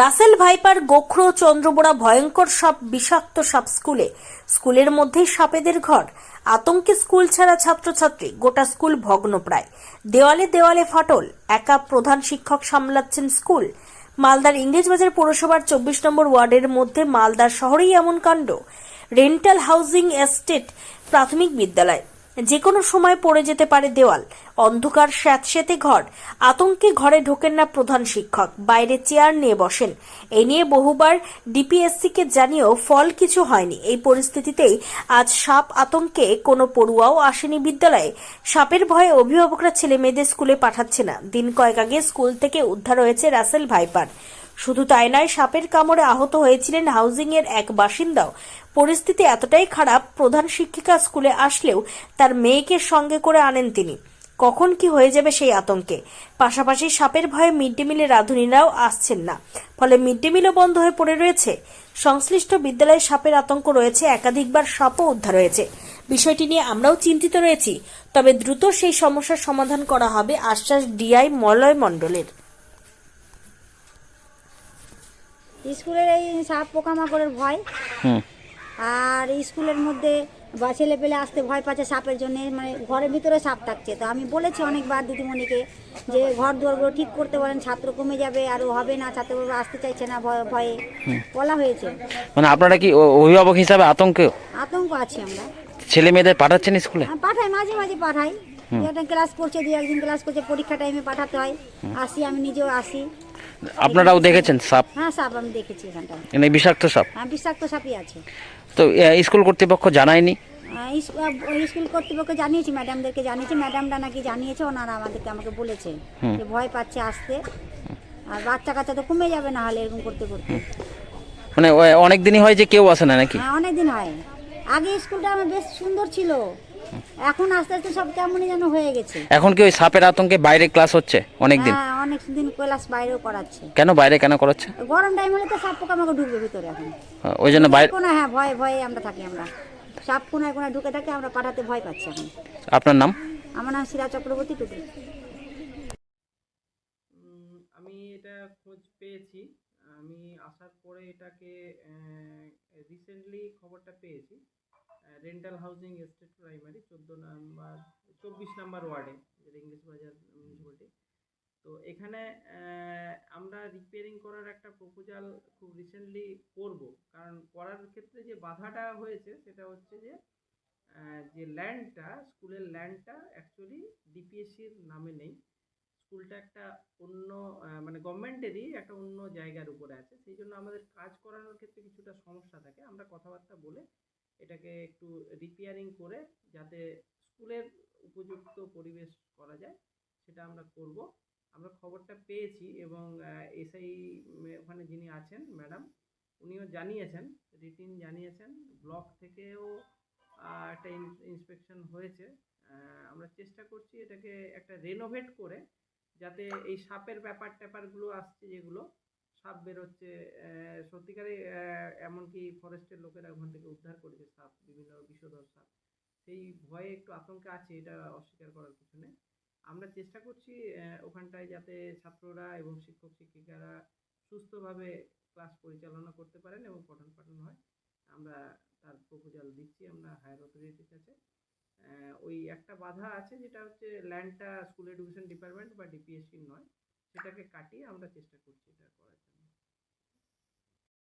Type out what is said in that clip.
Russell viper, গোখরো চন্দ্রবোড়া ভয়ঙ্কর সাপ, বিষাক্ত সাপ স্কুলে। স্কুলের মধ্যেই সাপেদের ঘর। আতঙ্কে স্কুল ছাড়া ছাত্রছাত্রী, গোটা স্কুল ভগ্নপ্রায়। দেওয়ালে দেওয়ালে ফাটল। একা প্রধান শিক্ষক সামলাচ্ছেন স্কুল। মালদার ইংরেজবাজার পৌরসভার চব্বিশ নম্বর ওয়ার্ডের মধ্যে মালদার শহরেই এমন কাণ্ড। রেন্টাল হাউজিং এস্টেট প্রাথমিক বিদ্যালয়। যে কোনো সময় পড়ে যেতে পারে দেওয়াল। অন্ধকার স্যাঁতসেতে ঘর। আতঙ্কে ঘরে ঢোকেন না প্রধান শিক্ষক। বাইরে চেয়ার নিয়ে বসেন। এ নিয়ে বহুবার ডিপিএসসিকে জানিয়েও ফল কিছু হয়নি। এই পরিস্থিতিতেই আজ সাপ আতঙ্কে কোনো পড়ুয়াও আসেনি বিদ্যালয়ে। সাপের ভয়ে অভিভাবকরা ছেলে মেয়েদের স্কুলে পাঠাচ্ছে না। দিন কয়েক আগে স্কুল থেকে উদ্ধার হয়েছে রাসেল ভাইপার। শুধু তাই নয়, সাপের কামড়ে আহত হয়েছিলেন হাউজিং এর এক বাসিন্দাও। পরিস্থিতি এতটাই খারাপ, প্রধান শিক্ষিকা স্কুলে আসলেও তার মেয়েকে সঙ্গে করে আনেন তিনি। কখন কি হয়ে যাবে সেই আতঙ্কে? পাশাপাশি সাপের ভয়ে মিড ডে মিলে রাঁধুনিরাও আসছেন না। ফলে মিড ডে মিলও বন্ধ হয়ে পড়ে রয়েছে। সংশ্লিষ্ট বিদ্যালয়ে সাপের আতঙ্ক রয়েছে, একাধিকবার সাপও উদ্ধার হয়েছে। বিষয়টি নিয়ে আমরাও চিন্তিত রয়েছি, তবে দ্রুত সেই সমস্যার সমাধান করা হবে, আশ্বাস ডিআই মলয় মণ্ডলের। স্কুলের এই সাপ পোকামাকড়ের ভয়। আর স্কুলের মধ্যে বা ছেলে পেলে আসতে ভয় পাচ্ছে সাপের জন্য মানে ঘরের ভিতরে সাপ থাকছে। তো আমি বলেছি অনেকবার দিদিমণিকে যে ঘর দুয়ারগুলো ঠিক করতে বলেন ছাত্র কমে যাবে আর হবে না ছাত্রগুলো আসতে চাইছে না ভয় ভয়ে। বলা হয়েছে। মানে আপনারা কি অভিভাবক হিসাবে আতঙ্ক? আতঙ্ক আছি আমরা। ছেলে মেয়েদের পাঠাচ্ছেন স্কুলে? আর পাঠাই মাঝে মাঝে পাঠাই। একটা ক্লাস করছে দু একদিন ক্লাস করছে পরীক্ষা টাইমে পাঠাতে হয়। আসি আমি নিজেও আসি। আপনারাও দেখেছেন সাপ? হ্যাঁ সাপ আমি দেখেছি এখানটা মানে বিষাক্ত সাপ? হ্যাঁ বিষাক্ত সাপই আছে। তো এ, স্কুল কর্তৃপক্ষ জানায়নি? আহ, ইস- আহ, স্কুল কর্তৃপক্ষ জানিয়েছি ম্যাডামদেরকে জানিয়েছি। ম্যাডামরা নাকি জানিয়েছে ওনারা আমাদেরকে আমাকে বলেছে যে ভয় পাচ্ছে আসতে। আর বাচ্চা কাচ্চা তো কমে যাবে না হলে এরকম করতে করতে। মানে অনেক দিনই হয় যে কেউ আসে না নাকি? হ্যাঁ অনেক দিন হয়। আগে স্কুলটা আমার বেশ সুন্দর ছিল। এখন আস্তে আস্তে সব কেমনই যেন হয়ে গেছে। এখন কি ওই সাপের আতঙ্কে বাইরে ক্লাস হচ্ছে অনেক দিন হ্যাঁ অনেক দিন ক্লাস বাইরেও করাচ্ছে। কেন বাইরে কেন করাচ্ছে? গরম টাইম হলে তো সাপ পোকা আমাকে ঢুকবে ভিতরে এখন। ওই জন্য বাইরে কোনো হ্যাঁ ভয়ে ভয়ে আমরা থাকি আমরা। সাপ কোনায় কোনায় ঢুকে থাকে আমরা পাঠাতে ভয় পাচ্ছি এখন। আপনার নাম? আমার নাম শিরা চক্রবর্তী উম, আমি এটা খোঁজ পেয়েছি। আমি আসার পরে এটাকে রিসেন্টলি খবরটা পেয়েছি। রেন্টাল হাউজিং এস্টেট প্রাইমারি চোদ্দ নাম্বার, চব্বিশ নাম্বার ওয়ার্ডে যেটা ইংলিশ বাজার মিউনিসিপ্যালিটি তো এখানে আমরা রিপেয়ারিং করার একটা প্রপোজাল খুব রিসেন্টলি করব। কারণ করার ক্ষেত্রে যে বাধাটা হয়েছে, সেটা হচ্ছে যে যে ল্যান্ডটা স্কুলের ল্যান্ডটা অ্যাকচুয়ালি ডিপিএসসির নামে নেই। স্কুলটা একটা অন্য মানে গভর্নমেন্টেরই একটা অন্য জায়গার উপরে আছে। সেই জন্য আমাদের কাজ করানোর ক্ষেত্রে কিছুটা সমস্যা থাকে। আমরা কথাবার্তা বলে এটাকে একটু রিপেয়ারিং করে যাতে স্কুলের উপযুক্ত পরিবেশ করা যায়, সেটা আমরা করব। আমরা খবরটা পেয়েছি এবং এসআই ওখানে যিনি আছেন, ম্যাডাম, উনিও জানিয়েছেন, রিটিন জানিয়েছেন, ব্লক থেকেও একটা ইন্সপেকশন হয়েছে। আমরা চেষ্টা করছি এটাকে একটা রেনোভেট করে, যাতে এই সাপের ব্যাপার ট্যাপারগুলো আসছে যেগুলো সাপ বেরোচ্ছে সত্যিকারে এমনকি ফরেস্টের লোকেরা ওখান থেকে উদ্ধার করেছে সাপ, বিভিন্ন বিষধর সাপ। সেই ভয়ে একটু আতঙ্কে আছে, এটা অস্বীকার করার কিছু নেই। আমরা চেষ্টা করছি ওখানটায় যাতে ছাত্ররা এবং শিক্ষক, শিক্ষিকারা সুস্থভাবে ক্লাস পরিচালনা করতে পারেন এবং পঠন পাঠন হয়। আমরা তার প্রপোজাল দিচ্ছি, আমরা হায়ার অথরিটির কাছে। ওই একটা বাধা আছে, যেটা হচ্ছে ল্যান্ডটা স্কুল এডুকেশন ডিপার্টমেন্ট বা ডিপিএসসির নয়, সেটাকে কাটিয়ে আমরা চেষ্টা করছি এটা করার